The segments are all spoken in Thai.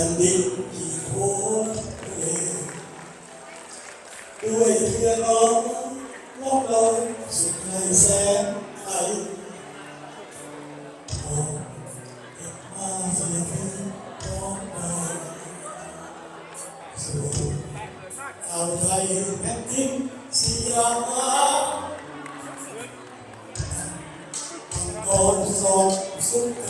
แผ่นดินที่โคตรเองด้วยเพื่อนน้องนอกเราสุดในแสนไทยโอ้เก็บมาเสียทีน้องไปสู่เอาไทยแผ่นดินสยามก่อนสอบสุด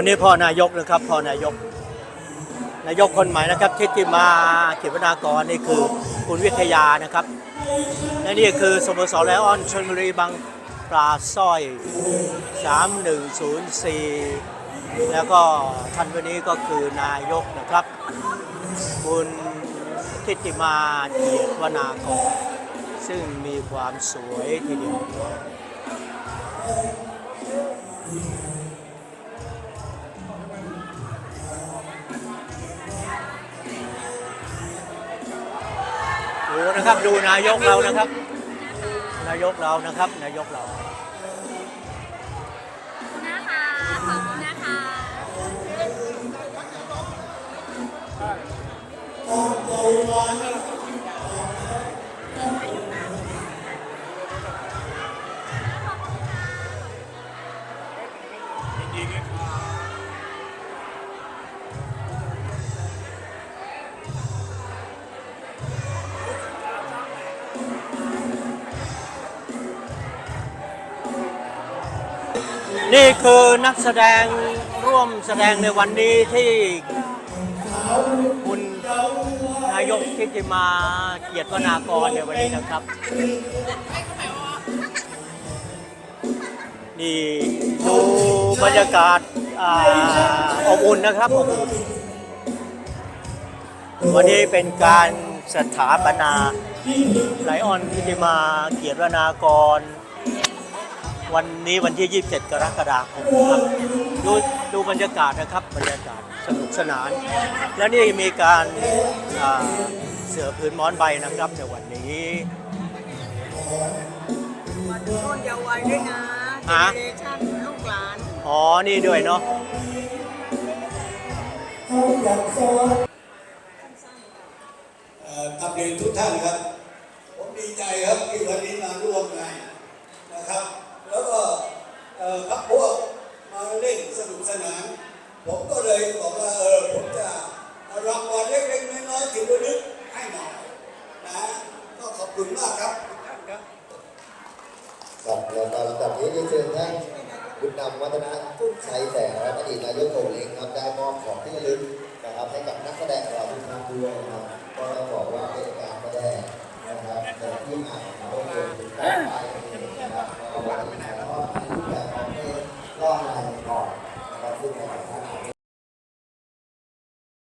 คนนี้พ่อนายกนะครับพ่อนายก นายกคนใหม่นะครับที่ที่มาเขียนวนากรนี่คือคุณวิทยานะครับและนี่คือสโมสรไลออนชลบุรีบางปลาสร้อย 3104 แล้วก็ท่านวันนี้ก็คือนายกนะครับ คุณทิติมาเกียรติวนากรซึ่งมีความสวยทีเดียว ดูนะครับดูนายกเรานะครับ นายกเรานะครับ นายกเรา นะคะขอบคุณนะคะ นี่คือนักแสดงร่วมแสดงในวันนี้ที่คุณนายกทิติมาเกียรติวนากรในวันนี้นะครับ นี่ดูบรรยากาศอ่าอบอุ่นนะครับอบอุ่นวันนี้เป็นการสถาปนาไลออนทิติมาเกียรติวนากร วันนี้วันที่ 27 กรกฎาคมครับดูดูบรรยากาศนะครับบรรยากาศสนุกสนาน และนี่มีการอ่าเสือพื้นหมอนใบนะครับในวันนี้วันต้นเยาว์วัยด้วยนะเจฮะเนเรชั่นลูกหลาน อ๋อ นี่ด้วยเนาะเอ่อกลับเรียนทุกท่านครับ ผมดีใจครับที่วันนี้มาร่วมงานนะครับ แล้วก็เอ่อพักพวกมาเล่นสนุกสนาน ผมก็เลยบอกว่าเออผมจะเอารางวัลเล็กๆน้อยๆถึงระลึกให้หน่อยนะก็ขอบคุณมากครับทุกท่านครับครับแล้วก็ลำดับนี้ได้เชิญท่านบุญนำวัฒนะตุ้มชัยแสงนะครับอดีตนายกโงเองครับได้มอบของที่ระลึกนะครับให้กับนักแสดงเราทุกท่านด้วยนะครับก็ต้องบอกว่าเป็นการแสดงนะครับในที่อ่านของเราเป็นการไป